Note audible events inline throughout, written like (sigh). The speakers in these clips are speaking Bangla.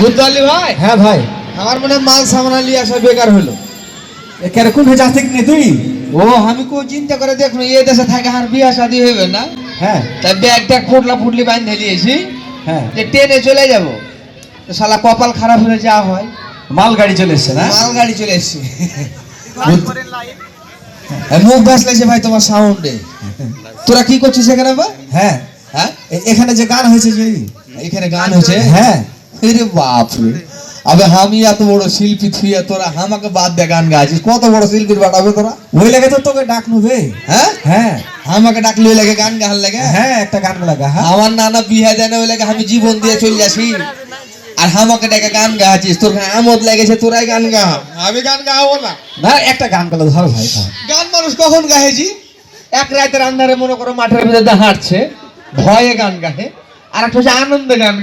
বুঝতে পারলি ভাই? হ্যাঁ ভাই। আমার মনে মাল সামনা নিয়ে আসা বেকার হলো। কেরকম হয়ে যাচ্ছে কিনে তুই? ও আমি কো চিন্তা করে দেখুন এই দেশে থাকে আর বিয়া শাদি হইবে না? হ্যাঁ। তাই ব্যাগ ট্যাগ ফুটলা ফুটলি বাঁধে নিয়েছি। হ্যাঁ। যে ট্রেনে চলে যাব। শালা কপাল খারাপ হলে যা হয়। মাল গাড়ি চলে এসছে না? মালগাড়ি চলে এসছে। মুখ ভাসলেছে ভাই তোমার সাউন্ডে তোরা কি করছিস এখানে বা হ্যাঁ। হ্যাঁ? এখানে যে গান হয়েছে যে এখানে গান হচ্ছে হ্যাঁ বাপ রে। আবে আমি এত বড় শিল্পী থুইয়া তোরা আমাকে বাদ দে গান গাইছিস। কত বড় শিল্পীর বাড়াবে তোরা? ওই লাগে তো তোকে ডাক নেবে হ্যাঁ? হ্যাঁ। আমাকে ডাকলে ওই লাগে গান গাহার লাগে? হ্যাঁ একটা গান লাগা হ্যাঁ। আমার নানা বিহা দেয় না ওই লাগে আমি জীবন দিয়ে চলে যাচ্ছি আর আমাকে ডেকে গান গাছিস তোর আমোদ লেগেছে তোরাই গান গা। আমি গান গাবো না। না একটা গান গেলে ধর ভাই। গান মানুষ কখন গাহেছি এক রাতের আন্ধারে মনে করো মাঠের ভিতরে হাঁটছে ভয়ে গান গাহে। আর একটা হচ্ছে আনন্দে গান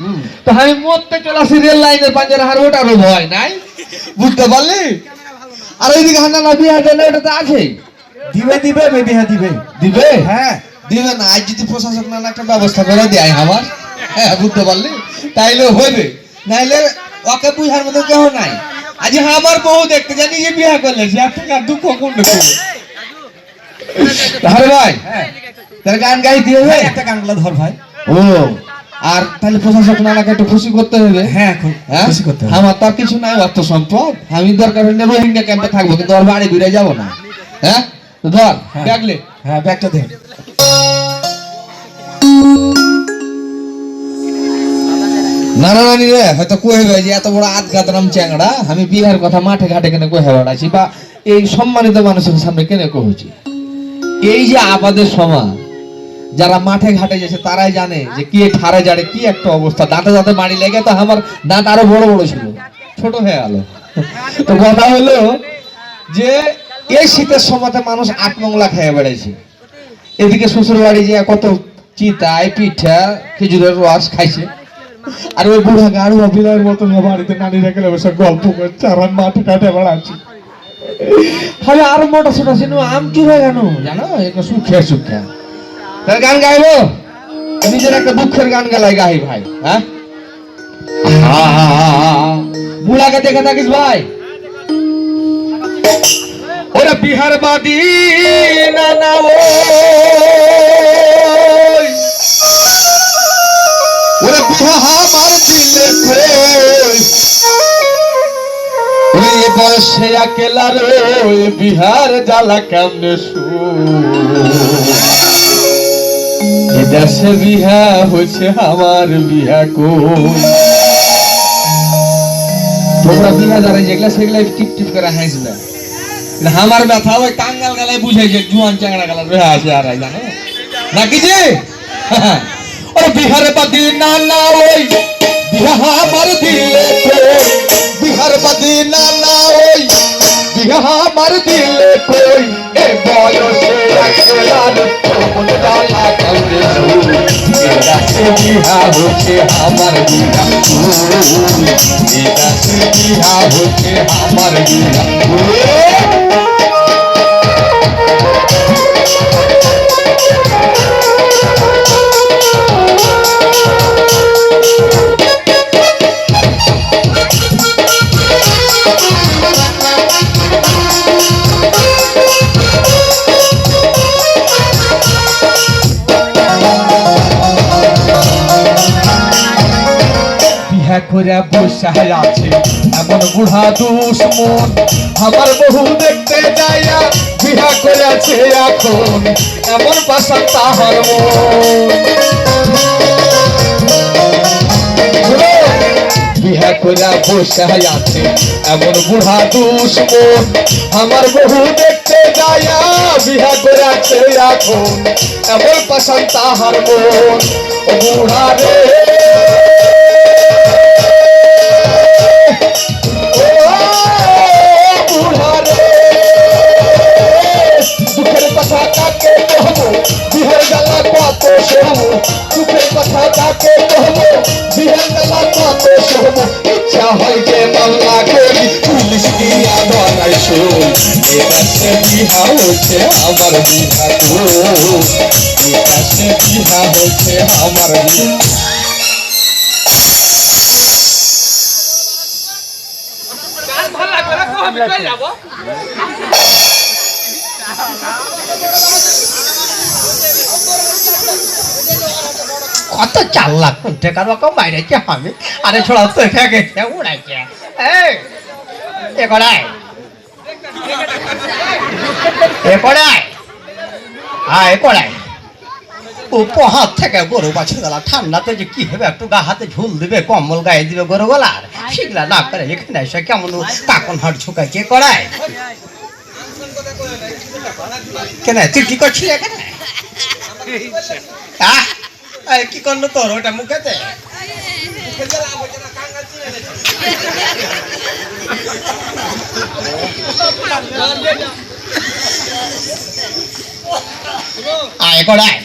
হুম। তো আমি মরতে চলে আসি রেল লাইনের পাঞ্জার হার ওটারও ভয় নাই। বুঝতে পারলি? আর ওইদিকে হান্না না বিয়ে দেয় ওটা তো আছে। দিবে দিবে বেবি হ্যাঁ দিবে। দিবে? হ্যাঁ। দিবে না আজ যদি প্রশাসক না একটা ব্যবস্থা করে দেয় আমার। হ্যাঁ বুঝতে পারলি? তাইলে হইবে। নাইলে ওকে বুঝার মতো কেউ নাই। আজ আমার বউ দেখতে জানি যে বিয়ে করলে সে টাকা দুঃখ কোন তাহলে ভাই হ্যাঁ। তাহলে গান গাই দিয়ে একটা গান গেলে ধর ভাই। ও আর তাহলে প্রশাসক নানাকে একটু খুশি করতে হবে। হ্যাঁ হ্যাঁ? খুশি করতে হবে। আমার তো আর কিছু নাই অর্থ সম্পদ। আমি দরকার হলে রোহিঙ্গা ক্যাম্পে থাকব কিন্তু আর বাড়ি ঘুরে যাব না। হ্যাঁ? ধর। দেখলে হ্যাঁ ব্যাগটা দে। রে হয়তো কয়ে যে এত বড় আধ গাতরাম চ্যাংড়া আমি বিয়ের কথা মাঠে ঘাটে কেন কয়ে বেড়াচ্ছি বা এই সম্মানিত মানুষের সামনে কেন কহেছি এই যে আবাদের সমাজ যারা মাঠে ঘাটে গেছে তারাই জানে যে কি ঠারে জাড়ে কি একটা অবস্থা। দাঁতে দাঁতে মারি লেগে তো আমার দাঁত আরও বড় বড় ছিল, ছোট হয়ে গেল। তো কথা হলো যে এই শীতের সময়তে মানুষ আট মংলা খেয়ে বেড়াইছে। এদিকে শ্বশুর বাড়ি যে কত চিতায় পিঠা, খেজুরের রস খাইছে। আর ওই বুড়া গাড়ু অভিনয়ের মতো বাড়িতে নানি রেখে বসে গল্প করছে, আর মাঠে কাটে বেড়াচ্ছি। খালি আর মোটা ছোটা ছিল আম কি হয়ে গেল জানো? একটা সুখে সুখে। গান গাইবো? নিজের একটা দুঃখের গান গালাই গাই ভাই হ্যাঁ? বুড়াকে দেখে থাকিস ভাই? ওরা বিহার বাদি, না না ওরে বিহা আমার দিলে ওরে বয়সে বিহার জ্বালা কেমনে এ দেশে বিহা হয়েছে, আমার বিহা কই? তোমরা বিহা যারা যেগুলা সেগুলা টিপ টিপ করে কিন্তু আমার ব্যথা ওই কাঙ্গাল গালায় বুঝাইছে জুয়ান চাংড়া গালা রয়ে আছে আর জানো? নাকি যে (laughs) ওরে বিহারে বাদি না না ওই, বিহা আমার দিলে কই? বিহার বাদি না না ওই, বিহা আমার দিলে কই? এ বয়সে একলার মন ডালা বিহা হচ্ছে আমার গুণা সে হচ্ছে আমার বিহা করে বসায় আছে। এমন বুড়া দুশ্মন আমার বহু দেখতে যাইয়া বিহা করেছে এখন। এমন পাশা তাহার মন। বিহা করে বসে আছে এমন বুড়া দুশ্মন আমার বহু দেখতে যায়া বিহা করেছে এখন। এমন পাশান তাহার মন। ও বুড়া রে। হয়েছে আমার বিহা হয়েছে আমার কত চাল লাখ কোনটা কারও কম বাইরে যে আমি? আরে ছোড়া, তো ফেকে উড়াইছে এই, এ কড়াই এ কড়াই হ্যাঁ এ কড়াই উপহার থেকে গরু বাছুর গলা ঠান্ডাতে যে কি হবে একটু গা হাতে ঝুল দিবে কম্বল গায়ে দিবে গরু গলার। সেগুলা না করে এখানে এসে কেমন কাকন হাট ঝুঁকাইছে কড়াই কেন তুই কি করছিস এখানে? কি করল তোর ওটা মুখেতে? (laughs) আয় কড়াই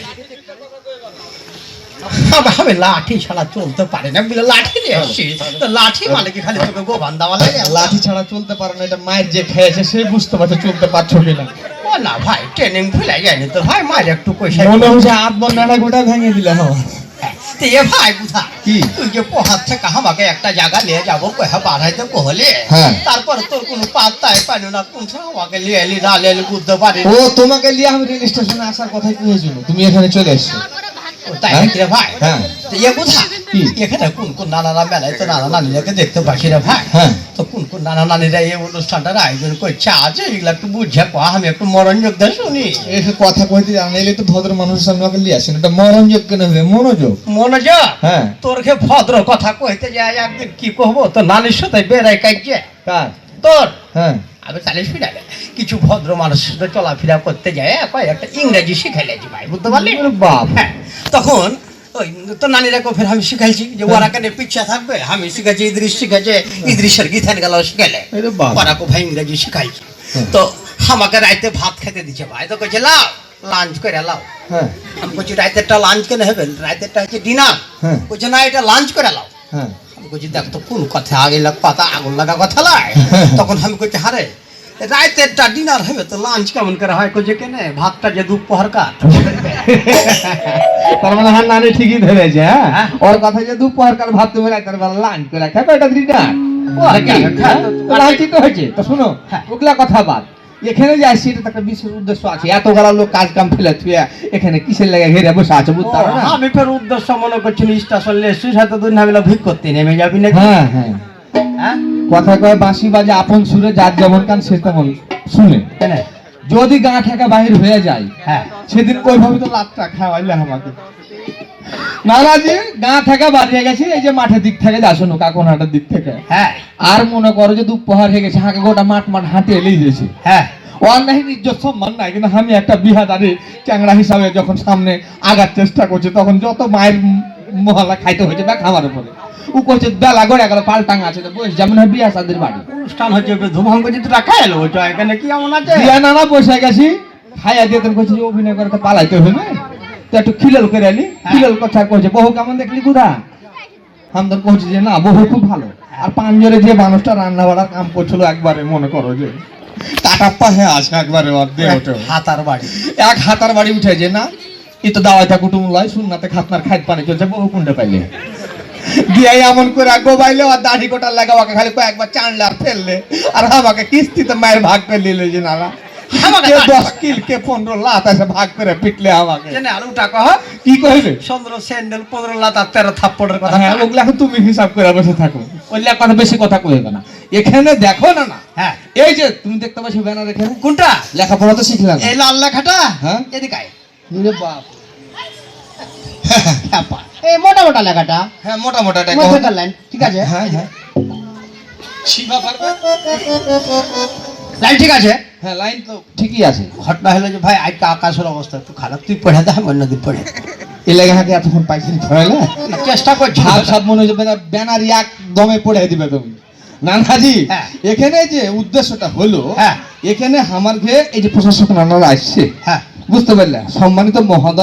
আমি লাঠি ছাড়া চলতে পারি না। বলে লাঠি নিয়ে আসছি তো লাঠি মানে কি খালি তোকে গোবান দেওয়া লাগে। লাঠি ছাড়া চলতে পারে না এটা মায়ের যে খেয়েছে সে বুঝতে পারছে চলতে পারছ কিনা। ও না ভাই ট্রেনিং ভুলে যায়নি তো। ভাই মায়ের একটু পয়সা মনে হচ্ছে হাত গোটা ভেঙে দিলে তো ভাই বুঝা তুই যে পোহার থেকে আমাকে একটা জায়গা নিয়ে যাব কহে বাড়াইতে কহলে হ্যাঁ। তোর কোনো পাত্তাই পানি না কোন আমাকে লিয়ে এলি না এলি বুঝতে পারি ও তোমাকে নিয়ে আমি রেল স্টেশনে আসার তুমি এখানে চলে এসছো তাই? রে ভাই হ্যাঁ। তো এ বুঝা এখানে কোন কোন নানারা মেলায় তো নানা নানিরাকে দেখতে পাচ্ছি রে ভাই হ্যাঁ। তো কোন নানা নানিরা এই অনুষ্ঠানটার আয়োজন করছে। আছে এগুলা একটু বুঝে কয়া আমি একটু মনোযোগ দিয়ে শুনি। কথা কইতে জানা এলে তো ভদ্র মানুষের সামনে আমাকে নিয়ে আসেন। এটা মনোযোগ কেন হবে মনোযোগ। মনোযোগ? হ্যাঁ। তোর খে ভদ্র কথা কইতে যায় একদিন কি কহবো তো নানির সাথে বেড়াই কাজছে কার? তোর? হ্যাঁ। আমি চালিশ ফিরাবে কিছু ভদ্র মানুষের সাথে চলাফেরা করতে যায় একটা ইংরেজি শিখাইলেছি ভাই বুঝতে পারলি? বাপ। হ্যাঁ। তখন ওই তো নানিরাকে ফের আমি শিখাইছি যে ওরা কেন পিছিয়ে থাকবে? আমি শিখেছি ইদ্রিস শিখেছে ইদ্রিসের গীতান গেল শিখাইলে? ওরা কো ভাই ইংরেজি শিখাইছি। হ্যাঁ। তো আমাকে রাইতে ভাত খেতে দিচ্ছে ভাই। তো কইছে লাও লাঞ্চ করে লাও। হ্যাঁ। আমি বলছি রাইতেরটা লাঞ্চ কেন হবে? রাইতেরটা হচ্ছে ডিনার হ্যাঁ। বলছে না এটা লাঞ্চ করে লাও। আমি কইছি দেখ তো কোন কথা আগে লাগ পাতা আগুন লাগা কথা লাই তখন আমি কইছি হারে রাইতেরটা ডিনার হবে তো লাঞ্চ কেমন করে হয় কইছে কেনে? ভাতটা যে দুপুর কা তার মানে হ্যাঁ নানি ঠিকই ধরেছে হ্যাঁ? হ্যাঁ। ওর কথা যে দুপুর কার ভাত তুমি রাতের বেলা লাঞ্চ করে খাবে এটা নাকি? হ্যাঁ, হ্যাঁ? লাঞ্চই তো হয়েছে? তো শোনো। ওগুলা কথা বাদ। এখানে যে আসছি এটা একটা বিশেষ উদ্দেশ্য আছে। এত গলা লোক কাজ কাম ফেলে থুয়ে এখানে কিসের লাগে ঘেরে বসে আছে বুঝতে না? আমি ফের উদ্দেশ্য মনে করছি স্টেশন লেসিস হয়তো দুই নামিলা ভিক করতে নেমে যাবি নাকি? হ্যাঁ হ্যাঁ। হ্যাঁ? কথা কয় বাঁশি বাজে আপন সুরে যার যেমন কান সে তেমন শুনে। যদি গা ঠেকা বাহির হয়ে যায় হ্যাঁ। সেদিন ওইভাবে তো লাটটা খাওয়াইলে আমাকে। নানাজি গা বাড়িয়ে গেছি এই যে মাঠের দিক থেকে দিক থেকে। হ্যাঁ। আর মনে করো যে দুপুর হয়ে গেছে হাঁকে গোটা মাঠ মাঠ হাঁটে এলেই গেছে হ্যাঁ। ওর নাই ইজ্জত সম্মান নাই কিন্তু আমি একটা বিহাদারি চ্যাংড়া হিসাবে যখন সামনে আগার চেষ্টা করছি তখন যত মায়ের মহলা খাইতে হয়েছে বা খামার উপরে ও করছে বেলা গড়ে গেল আছে তো বসে যেমন হয় বিয়া সাদের বাড়ি। অনুষ্ঠান হচ্ছে তো টাকা এলো ওইটা এখানে কি এমন আছে? বিয়া নানা বসে গেছি। খাইয়া দিয়ে তোর যে অভিনয় করতে পালাইতে হবে না। তো একটু খিলেল করে আলি খিলেল কথা কইছে বহু কেমন দেখলি গুদা কইছি যে না বহু খুব ভালো। আর পাঞ্জরে যে মানুষটা রান্না বাড়ার কাম করছিল একবারে মনে করো যে কাটাপ্পা হ্যাঁ আছে একবারে ওঠে। হাতার বাড়ি। এক হাতার বাড়ি উঠে যে না এ তো দাওয়াইটা কুটুম লয় শুননাতে খাতনার খাইত পানি চলছে বহু কুন্ডে পাইলে? দিয়ে এমন করে গোবাইলে আর দাড়ি কোটার লাগা ওকে খালি কয়েকবার চানলে আর ফেললে। আর আমাকে কিস্তিতে মায়ের ভাগ করে নিলে যে নানা। আমাকে দশ কিল কে পনেরো লাত আছে ভাগ করে পিটলে আমাকে। আলু টাকা কি কইবে? চন্দ্র স্যান্ডেল পনেরো আর তেরো থাপ্পড়ের কথা। হ্যাঁ ওগুলো তুমি হিসাব করে বসে থাকো। ওইগুলা কথা বেশি কথা কইবে না। এখানে দেখো না না। হ্যাঁ। এই যে তুমি দেখতে পাচ্ছ ব্যানার এখানে। কোনটা? লেখাপড়া তো শিখলাম। এই লাল লেখাটা? হ্যাঁ। এদিকে আয়। বাপ। এই মোটা মোটা লেখাটা। হ্যাঁ মোটা মোটা মধ্যেকার লাইন ঠিক আছে? হ্যাঁ হ্যাঁ লাইন ঠিক আছে? হ্যাঁ লাইন তো। ঠিকই আছে। ঘটনা হলো যে ভাই আজকে আকাশের অবস্থা একটু খারাপ। তুই পড়ে দে আমি অন্যদিন পড়ে। এই লেগে হাতে এতক্ষণ চেষ্টা করছি সাব মনে হচ্ছে ব্যানার- ব্যানার এক দমে পড়ে দিবে তুমি। নানাজি হ্যাঁ। এখানে যে উদ্দেশ্যটা হলো হ্যাঁ। এখানে আমার ঘে এই যে প্রশাসক নানারা আসছে হ্যাঁ। বুঝতে পারলে? সম্মানিত মহোদয়